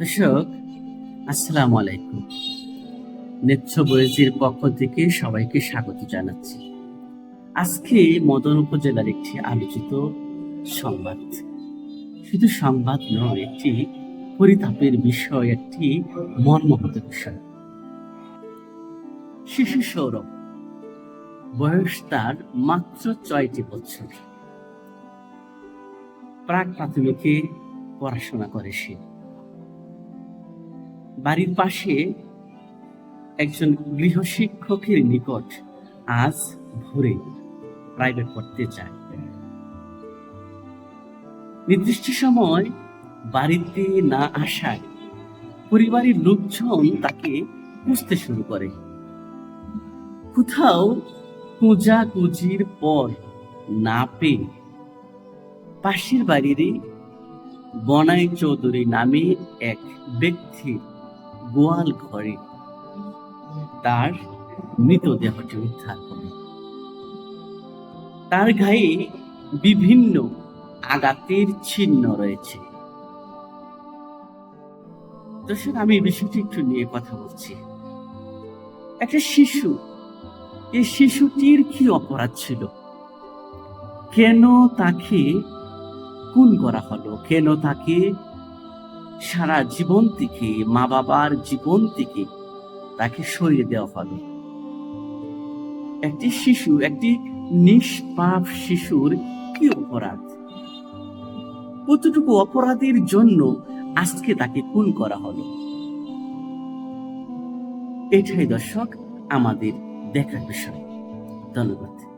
দর্শক আসসালামু আলাইকুম। নেত্র বয়েজির পক্ষ থেকে সবাইকে স্বাগত জানাচ্ছি। আজকে মদন উপজেলার একটি আলোচিত সংবাদ। শুধু সংবাদ নয়, একটি পরিতাপের বিষয়, একটি মর্মহত বিষয়। শিশু সৌরভ, বয়স তার মাত্র ছয়টি বছর। প্রাক প্রাথমিকে পড়াশোনা করে সে। বাড়ির পাশে একজন গৃহশিক্ষকের নিকট আজ ভোরে প্রাইভেট পড়তে যায়। নির্দিষ্ট সময় বাড়িতে না আসায় পরিবারের লোকজন তাকে খুঁজতে শুরু করে। কোথাও কুজির পর না পেয়ে পাশের বাড়িরই বনাই চৌধুরী নামে এক ব্যক্তির গোয়াল ঘরে তার মৃতদেহটি উদ্ধার করে। তার গায়ে বিভিন্ন আঘাতের চিহ্ন রয়েছে। দর্শক আমি এই বিষয়টি একটু নিয়ে কথা বলছি। একটা শিশু, এই শিশুটির কি অপরাধ ছিল? কেন তাকে খুন করা হলো? কেন তাকে সারা জীবন থেকে, মা বাবার জীবন থেকে তাকে সরিয়ে দেওয়া হলো। একটি শিশু, একটি নিষ্পাপ শিশুর কি অপরাধ? কতটুকু অপরাধের জন্য আজকে তাকে খুন করা হলো? এটাই দর্শক, আমাদের দেখার বিষয়। ধন্যবাদ।